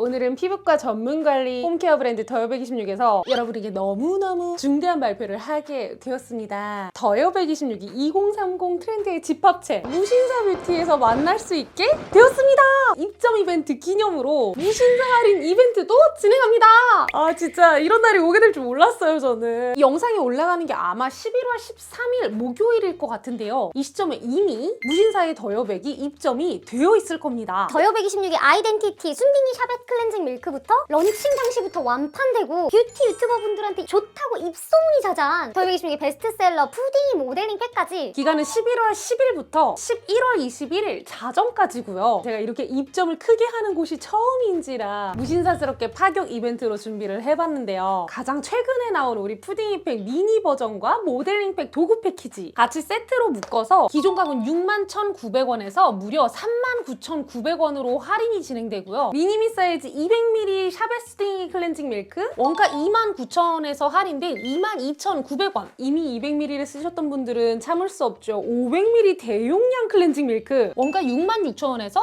오늘은 피부과 전문 관리 홈케어 브랜드 더요126에서 여러분에게 너무너무 중대한 발표를 하게 되었습니다. 더요126이 2030 트렌드의 집합체 무신사 뷰티에서 만날 수 있게 되었습니다. 입점 이벤트 기념으로 무신사 할인 이벤트도 진행합니다. 아 진짜 이런 날이 오게 될 줄 몰랐어요 저는. 이 영상이 올라가는 게 아마 11월 13일 목요일일 것 같은데요. 이 시점에 이미 무신사의 더요백이 입점이 되어 있을 겁니다. 더요 126의 아이덴티티 순딩이 샤벳 클렌징 밀크부터 런칭 당시부터 완판되고 뷰티 유튜버분들한테 좋다고 입소문이 자자한 126의 베스트셀러 푸딩이 모델링 팩까지 기간은 11월 10일부터 11월 21일 자정까지고요. 제가 이렇게 입점을 크게 하는 곳이 처음인지라 무신사스럽게 파격 이벤트로 준비를 해봤는데요. 가장 최근에 나온 우리 푸딩이팩 미니 버전과 모델링팩 도구 패키지 같이 세트로 묶어서 기존 가격은 61,900원에서 무려 39,900원으로 할인이 진행되고요. 미니미 사이즈 200ml 샤베스딩 클렌징 밀크 원가 29,000원에서 할인된 22,900원 이미 200ml를 쓰셨던 분들은 참을 수 없죠. 500ml 대용량 클렌징 밀크 원가 66,000원에서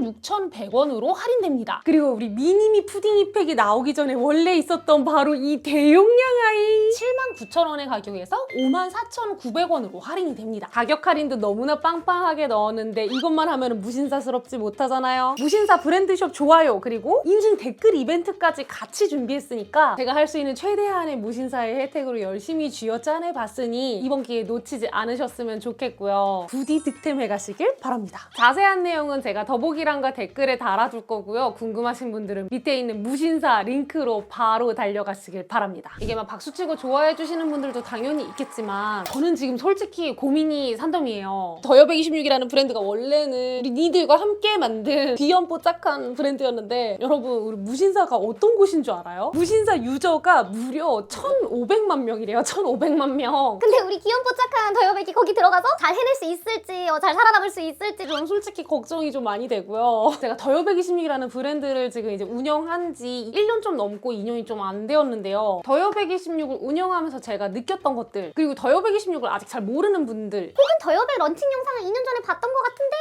46,100원으로 할인됩니다. 그리고 우리 미니미 푸딩 팩이 나오기 전에 원래 있었던 바로 이 대용량 아이 79,000원의 가격에서 54,900원으로 할인이 됩니다. 가격 할인도 너무나 빵빵하게 넣었는데 이것만 하면 무신사스럽지 못하잖아요. 무신사 브랜드숍 좋아요 그리고 인증 댓글 이벤트까지 같이 준비했으니까 제가 할 수 있는 최대한의 무신사의 혜택으로 열심히 쥐어짜내 봤으니 이번 기회에 놓치지 않으셨으면 좋겠고요. 부디 득템해 가시길 바랍니다. 자세한 내용은 제가 더보기란과 댓글에 달아둘 거고요. 궁금하신 분들은 밑에 있는 무신사 링크로 바로 달려가시길 바랍니다. 이게 막 박수치고 좋아해 주시는 분들도 당연히 있겠지만 저는 지금 솔직히 고민이 산더미예요. 더여 126이라는 브랜드가 원래는 우리 니들과 함께 만든 귀염뽀짝한 브랜드였는데 여러분 우리 무신사가 어떤 곳인 줄 알아요? 무신사 유저가 무려 1,500만 명이래요. 1,500만 명. 근데 우리 귀염뽀짝한 1 0 0이 거기 들어가서 잘 해낼 수 있을지 어, 잘 살아남을 수 있을지 좀좀 솔직히 걱정이 좀 많이 되고요. 제가 더요126이라는 브랜드를 지금 이제 운영한 지 1년 좀 넘고 2년이 좀 안 되었는데요. 더요126을 운영하면서 제가 느꼈던 것들 그리고 더요126을 아직 잘 모르는 분들 혹은 1 런칭 영상을 2년 전에 봤던 것 같은데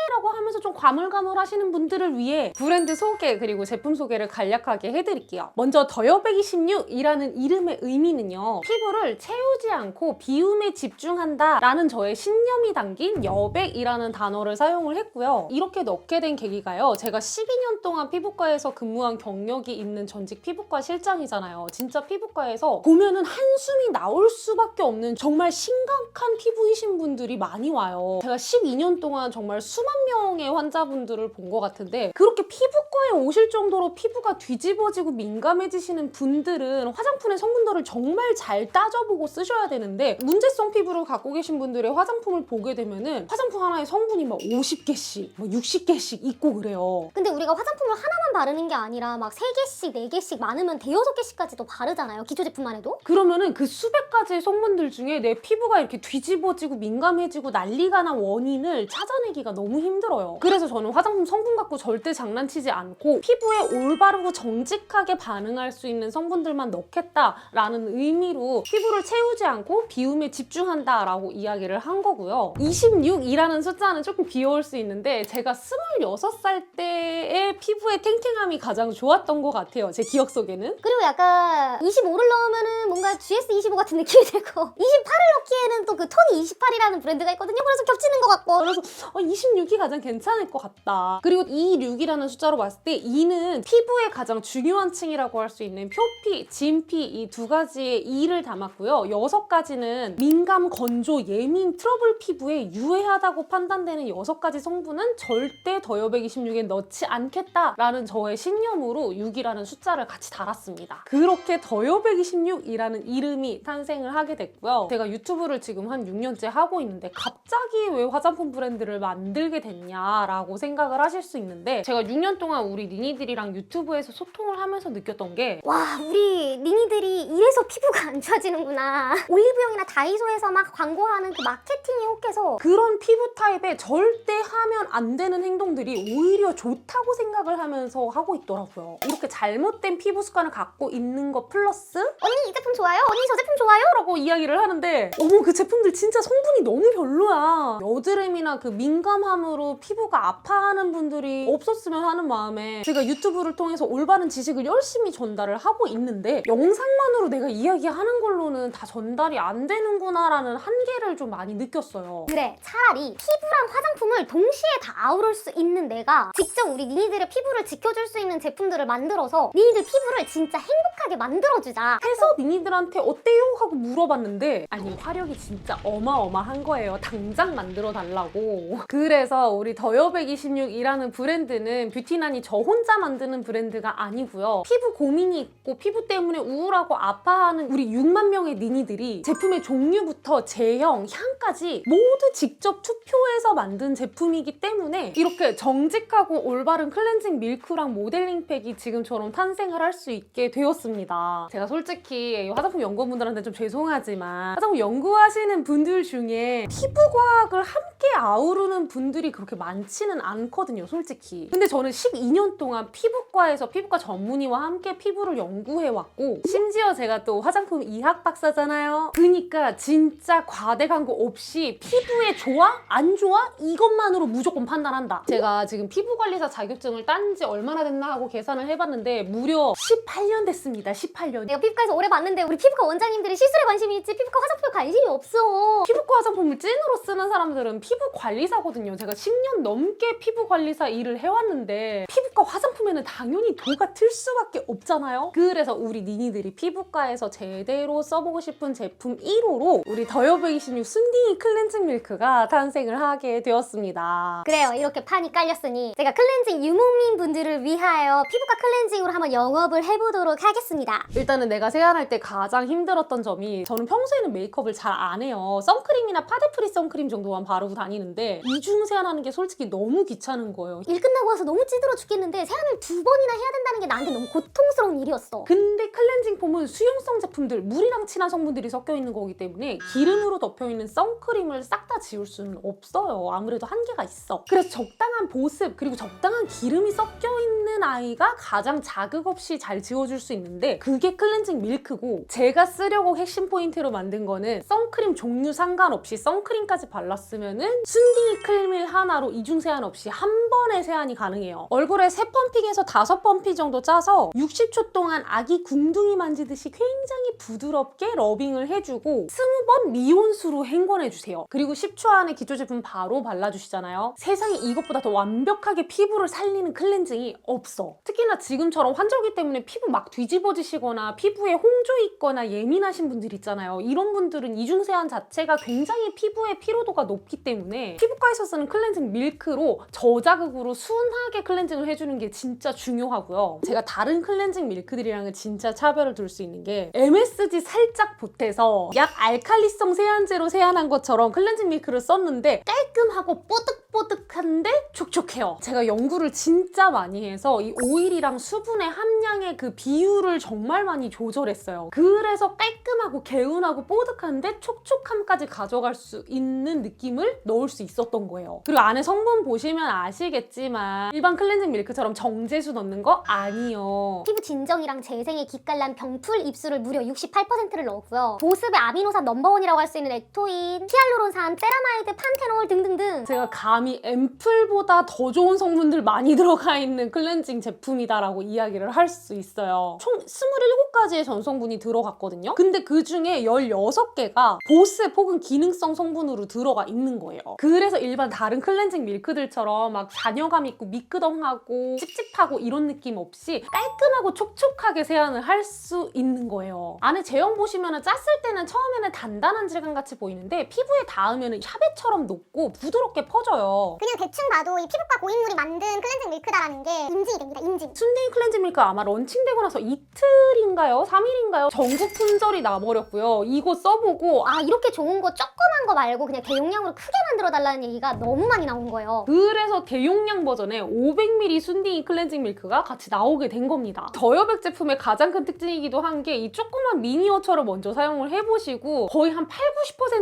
가물가물 하시는 분들을 위해 브랜드 소개 그리고 제품 소개를 간략하게 해드릴게요. 먼저 더여126이라는 이름의 의미는요. 피부를 채우지 않고 비움에 집중한다 라는 저의 신념이 담긴 여백이라는 단어를 사용을 했고요. 이렇게 넣게 된 계기가요. 제가 12년 동안 피부과에서 근무한 경력이 있는 전직 피부과 실장이잖아요. 진짜 피부과에서 보면은 한숨이 나올 수밖에 없는 정말 심각한 피부이신 분들이 많이 와요. 제가 12년 동안 정말 수만 명의 환자 분들을 본 것 같은데 그렇게 피부과에 오실 정도로 피부가 뒤집어지고 민감해지시는 분들은 화장품의 성분들을 정말 잘 따져보고 쓰셔야 되는데 문제성 피부를 갖고 계신 분들의 화장품을 보게 되면은 화장품 하나에 성분이 막 50개씩, 뭐 60개씩 있고 그래요. 근데 우리가 화장품을 하나만 바르는 게 아니라 막 3개씩 4개씩 많으면 대여섯 개씩까지도 바르잖아요 기초 제품만 해도 그러면은 그 수백 가지의 성분들 중에 내 피부가 이렇게 뒤집어지고 민감해지고 난리가 난 원인을 찾아내기가 너무 힘들어요. 그래서 저는 화장품 성분 갖고 절대 장난치지 않고 피부에 올바르고 정직하게 반응할 수 있는 성분들만 넣겠다라는 의미로 피부를 채우지 않고 비움에 집중한다라고 이야기를 한 거고요. 26이라는 숫자는 조금 귀여울 수 있는데 제가 26살 때의 피부의 탱탱함이 가장 좋았던 것 같아요. 제 기억 속에는. 그리고 약간 25를 넣으면은 뭔가 GS25 같은 느낌이 들고 28을 넣기에는 또 그 톤이 28이라는 브랜드가 있거든요 그래서 겹치는 것 같고 그래서 어, 26이 가장 괜찮을 것 같다. 그리고 26이라는 숫자로 봤을 때 2는 피부의 가장 중요한 층이라고 할 수 있는 표피, 진피 이 두 가지의 2를 담았고요. 여섯 가지는 민감, 건조, 예민, 트러블 피부에 유해하다고 판단되는 여섯 가지 성분은 절대 더여 126에 넣지 않겠다라는 저의 신념으로 6이라는 숫자를 같이 달았습니다. 그렇게 더여 126이라는 이름이 탄생을 하게 됐고요. 제가 유튜브를 지금 한 6년째 하고 있는데 갑자기 왜 화장품 브랜드를 만들게 됐냐라고 생각을 하실 수 있는데 제가 6년 동안 우리 니니들이랑 유튜브에서 소통을 하면서 느꼈던 게 와 우리 니니들이 이래서 피부가 안 좋아지는구나 올리브영이나 다이소에서 막 광고하는 그 마케팅이 혹해서 그런 피부 타입에 절대 하면 안 되는 행동들이 오히려 좋다고 생각을 하면서 하고 있더라고요. 이렇게 잘못된 피부 습관을 갖고 있는 것 플러스 언니 이 제품 좋아요? 언니 저 제품 좋아요? 라고 이야기를 하는데 어머 그 제품들 진짜 성분이 너무 별로야 여드름이나 그 민감함으로 피부가 아파하는 분들이 없었으면 하는 마음에 제가 유튜브 유튜브를 통해서 올바른 지식을 열심히 전달을 하고 있는데 영상만으로 내가 이야기하는 걸로는 다 전달이 안 되는구나라는 한계를 좀 많이 느꼈어요. 그래 차라리 피부랑 화장품을 동시에 다 아우를 수 있는 내가 직접 우리 니니들의 피부를 지켜줄 수 있는 제품들을 만들어서 니니들 피부를 진짜 행복하게 만들어주자 해서 니니들한테 어때요? 하고 물어봤는데 아니 화력이 진짜 어마어마한 거예요. 당장 만들어 달라고. 그래서 우리 더여 126이라는 브랜드는 뷰티난이 저 혼자 만드는 브랜드가 아니고요. 피부 고민이 있고 피부 때문에 우울하고 아파하는 우리 6만 명의 니니들이 제품의 종류부터 제형, 향까지 모두 직접 투표해서 만든 제품이기 때문에 이렇게 정직하고 올바른 클렌징 밀크랑 모델링 팩이 지금처럼 탄생을 할 수 있게 되었습니다. 제가 솔직히 이 화장품 연구원분들한테 좀 죄송하지만 화장품 연구하시는 분들 중에 피부 과학을 함께 아우르는 분들이 그렇게 많지는 않거든요, 솔직히. 근데 저는 12년 동안 피부과에서 피부과 전문의와 함께 피부를 연구해왔고 심지어 제가 또 화장품 이학 박사잖아요. 그니까 진짜 과대 광고 없이 피부에 좋아? 안 좋아? 이것만으로 무조건 판단한다. 제가 지금 피부관리사 자격증을 딴 지 얼마나 됐나 하고 계산을 해봤는데 무려 18년 됐습니다. 18년. 내가 피부과에서 오래 봤는데 우리 피부과 원장님들이 시술에 관심이 있지 피부과 화장품에 관심이 없어 피부과 화장품을 찐으로 쓰는 사람들은 피부 관리사거든요. 제가 10년 넘게 피부 관리사 일을 해왔는데 피부과 화장품에는 당연히 도가 틀 수밖에 없잖아요. 그래서 우리 니니들이 피부과에서 제대로 써보고 싶은 제품 1호로 우리 더여백26 순딩이 클렌징 밀크가 탄생을 하게 되었습니다. 그래요 이렇게 판이 깔렸으니 제가 클렌징 유목민 분들을 위하여 피부과 클렌징으로 한번 영업을 해보도록 하겠습니다 일단은 내가 세안할 때 가장 힘들었던 점이 저는 평소에는 메이크업을 잘 안 해요. 선크림이나 파데프리 선크림 정도만 바르고 다니는데 이중 세안하는 게 솔직히 너무 귀찮은 거예요. 일 끝나고 와서 너무 찌들어 죽겠는데 세안을 두 번이나 해야 된다는 게 나한테 너무 고통스러운 일이었어 근데 클렌징 폼은 수용성 제품들, 물이랑 친한 성분들이 섞여 있는 거기 때문에 기름으로 덮여 있는 선크림을 싹 다 지울 수는 없어요. 아무래도 한계가 있어. 그래서 적당한 보습 그리고 적당한 기름이 섞여 있는 아이가 가장 자극 없이 잘 지워줄 수 있는데 그게 클렌징 밀크고 제가 쓰려고 핵심 포인트로 만든 거는 선크림 종류 상관없이 선크림까지 발랐으면은 순딩이 클밀 하나로 이중 세안 없이 한 번에 세안이 가능해요. 얼굴에 세 펌핑에서 다섯 펌핑 정도 짜서 60초 동안 아기 궁둥이 만지듯이 굉장히 부드럽게 러빙을 해주고 20번 미온수로 헹궈내주세요. 그리고 10초 안에 기초 제품 바로 발라주시잖아요. 세상에 이것보다 더 완벽하게 피부를 살리는 클렌징이 없어. 특히나 지금처럼 환절기 때문에 피부 막 뒤집어지시거나 피부에 홍조 있거나 예민하신 분들 있잖아요. 이런 분들은 이중 세안 자체가 굉장히 피부의 피로도가 높기 때문에 피부과에서 쓰는 클렌징 밀크로 저자극으로 순하게 클렌징을 해주는 게 진짜 중요하고요. 제가 다른 클렌징 밀크들이랑은 진짜 차별을 둘 수 있는 게 MSG 살짝 보태서 약 알칼리성 세안제로 세안한 것처럼 클렌징 밀크를 썼는데 깔끔하고 뽀득뽀득한데 촉촉해요. 제가 연구를 진짜 많이 해서 이 오일이랑 수분의 함량의 그 비율을 정말 많이 조절했어요. 그래서 깔끔하고 개운하고 뽀득한 데 촉촉함까지 가져갈 수 있는 느낌을 넣을 수 있었던 거예요. 그리고 안에 성분 보시면 아시겠지만 일반 클렌징 밀크처럼 정제수 넣는 거 아니요. 피부 진정이랑 재생에 기깔난 병풀 입술을 무려 68%를 넣었고요. 보습의 아미노산 넘버원이라고 할 수 있는 액토인, 히알루론산, 세라마이드, 판테놀 등등등 제가 감히 앰플보다 더 좋은 성분들 많이 들어가 있는 클렌징 제품이다라고 이야기를 할 수 있어요. 총 27가지의 전성분이 들어갔거든요. 근데 그 중에 16개 가 보습 혹은 기능성 성분으로 들어가 있는 거예요. 그래서 일반 다른 클렌징 밀크들처럼 막 잔여감 있고 미끄덩하고 찝찝하고 이런 느낌 없이 깔끔하고 촉촉하게 세안을 할 수 있는 거예요. 안에 제형 보시면 짰을 때는 처음에는 단단한 질감 같이 보이는데 피부에 닿으면 샤베처럼 녹고 부드럽게 퍼져요. 그냥 대충 봐도 이 피부과 고인물이 만든 클렌징 밀크다라는 게 인증이 됩니다. 인증. 순딩 클렌징 밀크 아마 런칭되고 나서 이틀인가요? 3일인가요? 전국 품절이 나버렸고요. 이거 써보 고 아, 아 이렇게 좋은 거 조그만 거 말고 그냥 대용량으로 크게 만들어 달라는 얘기가 너무 많이 나온 거예요. 그래서 대용량 버전의 500ml 순딩이 클렌징 밀크가 같이 나오게 된 겁니다. 더여백 제품의 가장 큰 특징이기도 한 게 이 조그만 미니어처를 먼저 사용을 해보시고 거의 한 8,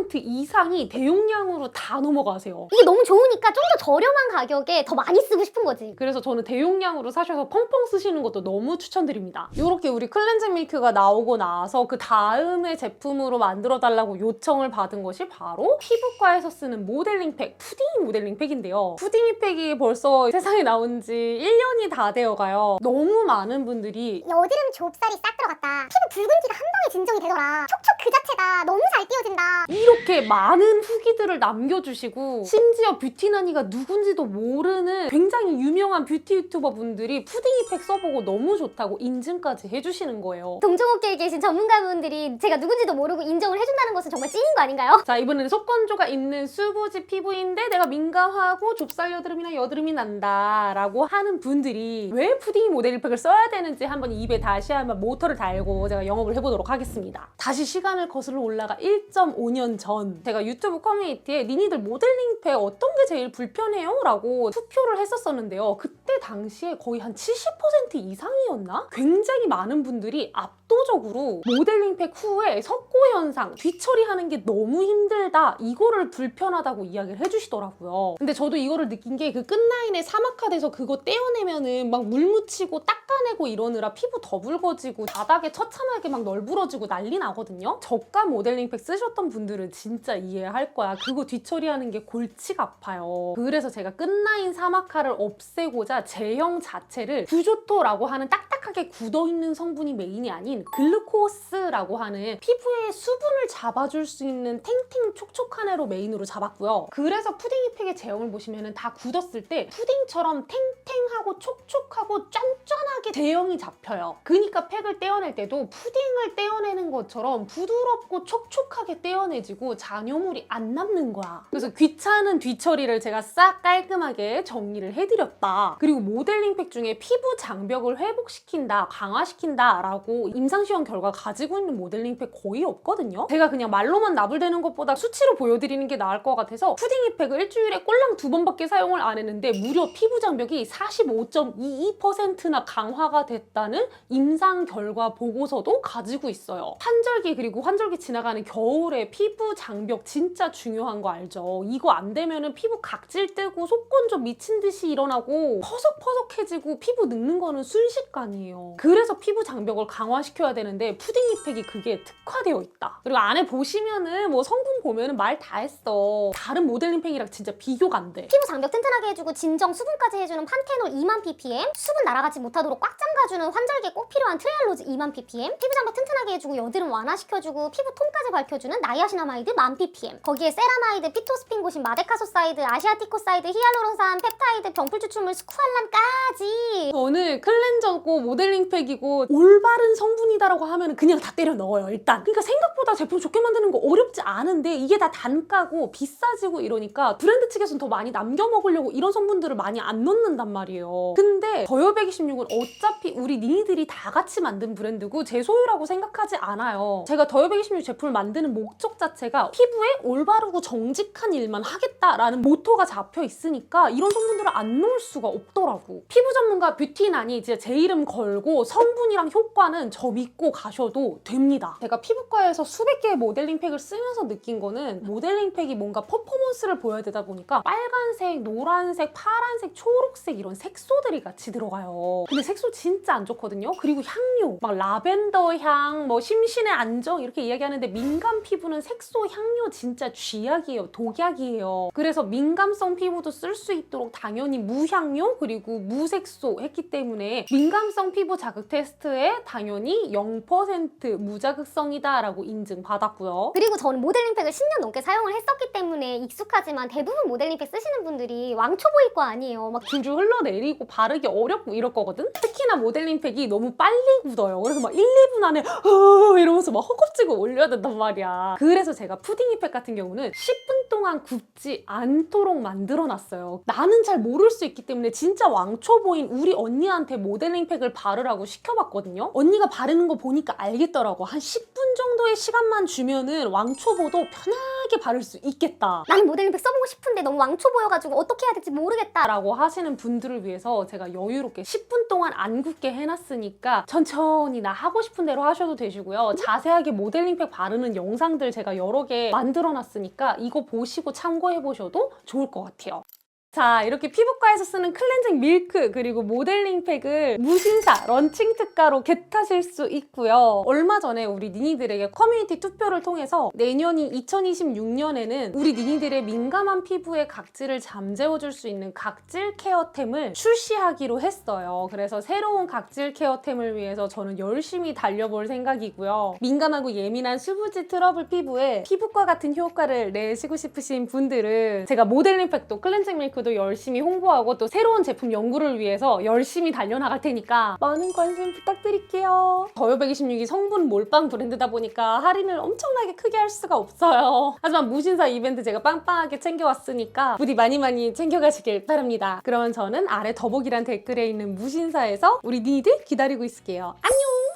90% 이상이 대용량으로 다 넘어가세요. 이게 너무 좋으니까 좀 더 저렴한 가격에 더 많이 쓰고 싶은 거지. 그래서 저는 대용량으로 사셔서 펑펑 쓰시는 것도 너무 추천드립니다. 이렇게 우리 클렌징 클렌징 밀크가 나오고 나서 그 다음에 제품으로 만들어 달라고 요청을 받은 것이 바로 피부과에서 쓰는 모델링 팩, 푸딩이 모델링 팩인데요. 푸딩이 팩이 벌써 세상에 나온 지 1년이 다 되어 가요. 너무 많은 분들이 여드름 좁쌀이 싹 들어갔다. 피부 붉은기가 한 방에 진정이 되더라. 촉촉 그 자체다. 너무 잘 띄어진다. 이렇게 많은 후기들을 남겨주시고 심지어 뷰티나니가 누군지도 모르는 굉장히 유명한 뷰티 유튜버 분들이 푸딩이 팩 써보고 너무 좋다고 인증까지 해주시는 거예요. 동종업계에 계신 전문가분들이 제가 누군지도 모르고 인정을 해 준다는 것은 정말 찐인 거 아닌가요? 자 이번에는 속건조가 있는 수부지 피부인데 내가 민감하고 좁쌀 여드름이나 여드름이 난다 라고 하는 분들이 왜 푸딩 모델 팩을 써야 되는지 한번 입에 다시 한번 모터를 달고 제가 영업을 해보도록 하겠습니다 다시 시간을 거슬러 올라가 1.5년 전 제가 유튜브 커뮤니티에 니니들 모델링 팩 어떤 게 제일 불편해요? 라고 투표를 했었었는데요 그때 당시에 거의 한 70% 이상이었나? 굉장히 많은 분들이 압도적으로 모델링 팩 후에 석고 현상, 뒤처리하는 게 너무 힘들다. 이거를 불편하다고 이야기를 해주시더라고요. 근데 저도 이거를 느낀 게 그 끝라인에 사막화돼서 그거 떼어내면은 막 물 묻히고 닦아내고 이러느라 피부 더 붉어지고 바닥에 처참하게 막 널브러지고 난리 나거든요. 저가 모델링 팩 쓰셨던 분들은 진짜 이해할 거야. 그거 뒤처리하는 게 골치가 아파요. 그래서 제가 끝라인 사막화를 없애고자 제형 자체를 구조토라고 하는 딱딱 하게 굳어있는 성분이 메인이 아닌 글루코스라고 하는 피부의 수분을 잡아줄 수 있는 탱탱 촉촉한 애로 메인으로 잡았고요. 그래서 푸딩이 팩의 제형을 보시면 다 굳었을 때 푸딩처럼 탱탱하고 촉촉하고 쫀쫀하게 제형이 잡혀요. 그러니까 팩을 떼어낼 때도 푸딩을 떼어내는 것처럼 부드럽고 촉촉하게 떼어내지고 잔여물이 안 남는 거야. 그래서 귀찮은 뒤처리를 제가 싹 깔끔하게 정리를 해드렸다. 그리고 모델링 팩 중에 피부 장벽을 회복시 킨다, 강화시킨다 라고 임상시험 결과 가지고 있는 모델링 팩 거의 없거든요. 제가 그냥 말로만 나불대는 것보다 수치로 보여드리는 게 나을 것 같아서 푸딩이 팩을 일주일에 꼴랑 두 번밖에 사용을 안 했는데 무려 피부 장벽이 45.22%나 강화가 됐다는 임상 결과 보고서도 가지고 있어요. 환절기 그리고 환절기 지나가는 겨울에 피부 장벽 진짜 중요한 거 알죠? 이거 안 되면은 피부 각질 뜨고 속건조 미친 듯이 일어나고 퍼석퍼석해지고 피부 늙는 거는 순식간이에요. 그래서 피부 장벽을 강화시켜야 되는데 푸딩이 팩이 그게 특화되어 있다. 그리고 안에 보시면은 뭐 성분 보면은 말 다 했어. 다른 모델링 팩이랑 진짜 비교가 안 돼. 피부 장벽 튼튼하게 해주고 진정 수분까지 해주는 판테놀 2만 ppm 수분 날아가지 못하도록 꽉 잠가주는 환절기에 꼭 필요한 트레알로즈 2만 ppm 피부 장벽 튼튼하게 해주고 여드름 완화시켜주고 피부 톤까지 밝혀주는 나이아시나마이드 1만 ppm 거기에 세라마이드, 피토스핀고신, 마데카소사이드, 아시아티코사이드, 히알루론산, 펩타이드, 병풀 추출물, 스쿠알란까지 저는 클렌저고 모델 링 팩이고 올바른 성분이다라고 하면 그냥 다 때려 넣어요 일단. 그러니까 생각보다 제품 좋게 만드는 거 어렵지 않은데 이게 다 단가고 비싸지고 이러니까 브랜드 측에서는 더 많이 남겨 먹으려고 이런 성분들을 많이 안 넣는단 말이에요. 근데 더요 126은 어차피 우리 니들이 다 같이 만든 브랜드고 제 소유라고 생각하지 않아요. 제가 더요 126 제품을 만드는 목적 자체가 피부에 올바르고 정직한 일만 하겠다라는 모토가 잡혀 있으니까 이런 성분들을 안 넣을 수가 없더라고. 피부 전문가 뷰티난이 제 이름 걸고 성분이랑 효과는 저 믿고 가셔도 됩니다. 제가 피부과에서 수백 개의 모델링 팩을 쓰면서 느낀 거는 모델링 팩이 뭔가 퍼포먼스를 보여야 되다 보니까 빨간색, 노란색, 파란색, 초록색 이런 색소들이 같이 들어가요. 근데 색소 진짜 안 좋거든요. 그리고 향료, 막 라벤더 향, 뭐 심신의 안정 이렇게 이야기하는데 민감 피부는 색소, 향료 진짜 쥐약이에요. 독약이에요. 그래서 민감성 피부도 쓸 수 있도록 당연히 무향료 그리고 무색소 했기 때문에 민감성 피부 자극 테스트에 당연히 0% 무자극성이다라고 인증받았고요. 그리고 저는 모델링팩을 10년 넘게 사용을 했었기 때문에 익숙하지만 대부분 모델링팩 쓰시는 분들이 왕초 보일 거 아니에요 막 줄줄 흘러내리고 바르기 어렵고 이럴 거거든? 특히나 모델링 팩이 너무 빨리 굳어요. 그래서 막 1, 2분 안에 어 이러면서 막 허겁지겁 올려야 된단 말이야. 그래서 제가 푸딩이 팩 같은 경우는 10분 동안 굽지 않도록 만들어놨어요. 나는 잘 모를 수 있기 때문에 진짜 왕초 보인 우리 언니한테 모델링 팩을 바르라고 시켜봤거든요. 언니가 바르는 거 보니까 알겠더라고. 한 10분 정도의 시간만 주면은 왕초보도 편하게 바를 수 있겠다. 나는 모델링팩 써보고 싶은데 너무 왕초 보여가지고 어떻게 해야 될지 모르겠다 라고 하시는 분들을 위해서 제가 여유롭게 10분 동안 안 굳게 해놨으니까 천천히 나 하고 싶은 대로 하셔도 되시고요. 자세하게 모델링팩 바르는 영상들 제가 여러 개 만들어 놨으니까 이거 보시고 참고해 보셔도 좋을 것 같아요. 자, 이렇게 피부과에서 쓰는 클렌징 밀크 그리고 모델링 팩을 무신사 런칭 특가로 겟하실 수 있고요. 얼마 전에 우리 니니들에게 커뮤니티 투표를 통해서 내년이 2026년에는 우리 니니들의 민감한 피부의 각질을 잠재워줄 수 있는 각질 케어템을 출시하기로 했어요. 그래서 새로운 각질 케어템을 위해서 저는 열심히 달려볼 생각이고요. 민감하고 예민한 수부지 트러블 피부에 피부과 같은 효과를 내시고 싶으신 분들은 제가 모델링 팩도 클렌징 밀크 도 열심히 홍보하고 또 새로운 제품 연구를 위해서 열심히 달려나갈 테니까 많은 관심 부탁드릴게요. 더요 126이 성분 몰빵 브랜드다 보니까 할인을 엄청나게 크게 할 수가 없어요. 하지만 무신사 이벤트 제가 빵빵하게 챙겨왔으니까 부디 많이 많이 챙겨가시길 바랍니다. 그러면 저는 아래 더보기란 댓글에 있는 무신사에서 우리 니들 기다리고 있을게요. 안녕!